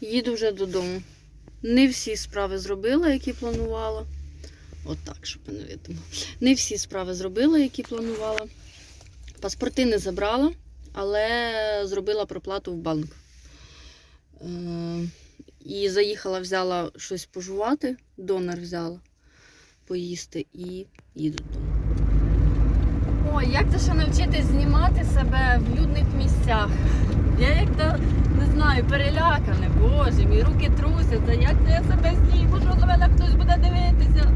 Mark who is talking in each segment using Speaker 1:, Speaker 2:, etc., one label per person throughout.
Speaker 1: Їду вже додому. Не всі справи зробила, які планувала. От щоб не видно. Не всі справи зробила, які планувала. Паспорти не забрала, але зробила проплату в банк. Е, І заїхала, взяла щось пожувати, донор взяла поїсти і їду додому. Ой, як це ще навчитись знімати себе в людних місцях? Я як то не знаю, перелякана, боже, мій руки трусяться, як це я себе зніму, що на мене хтось буде дивитися.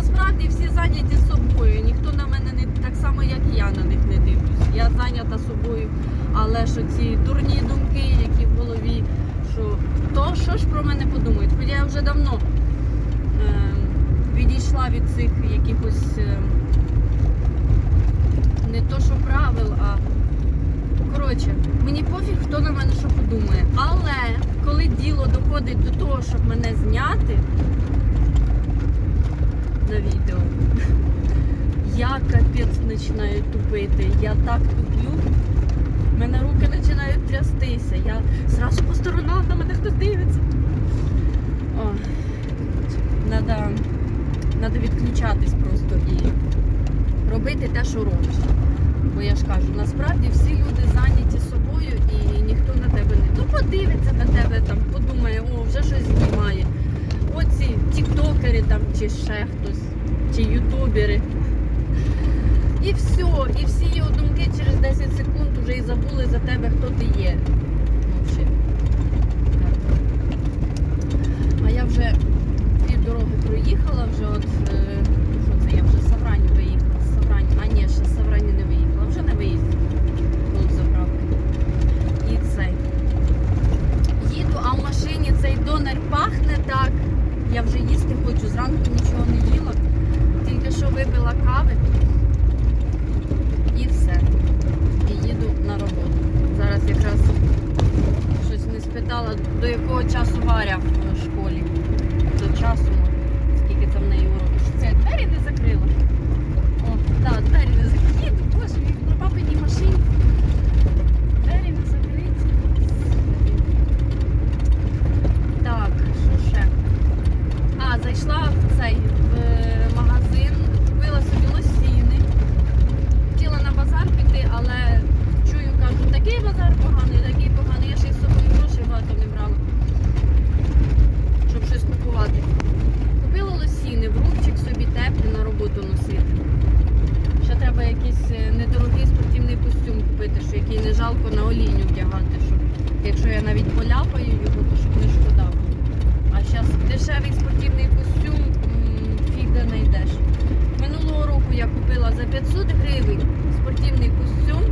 Speaker 1: Насправді всі зайняті собою. Ніхто на мене не так само, як і я на них не дивлюсь. Я зайнята собою, але що ці дурні думки, які в голові, що хто що ж про мене подумають? Хоча я вже давно е, відійшла від цих якихось е, не то, що правил, а Коротше, мені пофіг, хто на мене що подумає. Але коли діло доходить до того, щоб мене зняти на відео, я капець починаю тупити. Я так туплю. в мене руки починають трястися. Я зразу по сторонам на мене хтось дивиться. О, надо, надо відключатись просто і робити те, що робиш. Бо я ж кажу, насправді всі люди зайняті собою і ніхто на тебе не ну, подивиться на тебе, там, подумає, о, вже щось знімає. Оці тіктокери там, чи ще хтось, чи ютубери. І все, і всі його думки через 10 секунд вже і забули за тебе, хто ти є. Вообще. Так. А я вже пів дороги проїхала, вже от е, що це я вже з Саврані виїхала. З Саврані. А ні, ще з Саврані не виїхала, вже не виїзд. Тут заправки. І цей. Їду, а в машині цей донор пахне так. Я вже їсти хочу, зранку нічого не їла. Тільки що випила кави. І все. І їду на роботу. Зараз якраз щось спитала, до якого часу Варя в школі. До часу, скільки це в неї уроків. Що це двері не закрила? О, так, двері не закриті. Боже, мій на папиній машині. Двері не закриті. Так, що ще? А, зайшла в цей в е, магазин, купила собі лосіни. Хотіла на базар піти, але чую, кажуть, такий базар поганий, такий поганий. Я ще й з собою грошей багато не брала, щоб щось купувати. Купила лосіни, в рубчик собі теплі на роботу носити. Ще треба якийсь е, недорогий спортивний костюм купити, що який не жалко на олійню вдягати, щоб якщо я навіть поляпаю його, то щоб не шкода. А зараз дешевий спортивний костюм фіг де знайдеш. Минулого року я купила за 500 гривень спортивний костюм.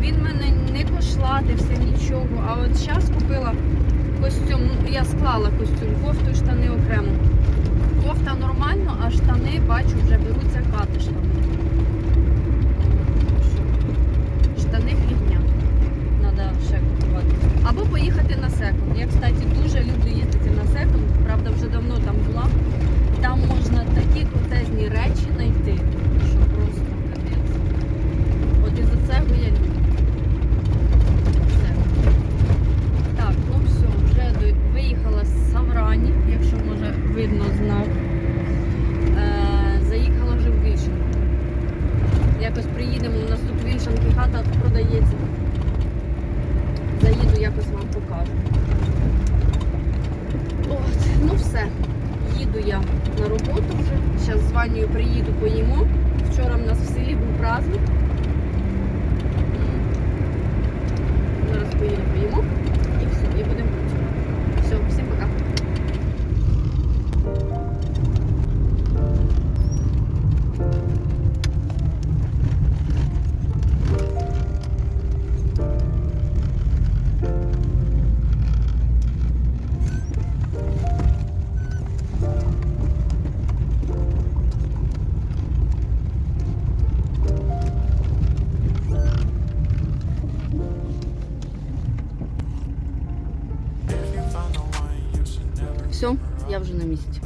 Speaker 1: Він мене не кошладився нічого. А от зараз купила костюм. Ну, я склала костюм, кофту і штани окремо. Кофта нормально, а штани, бачу, вже беруться роботу вже. Зараз званю приїду поїмо. Вчора в нас в селі був праздник. Все, я вже на місці.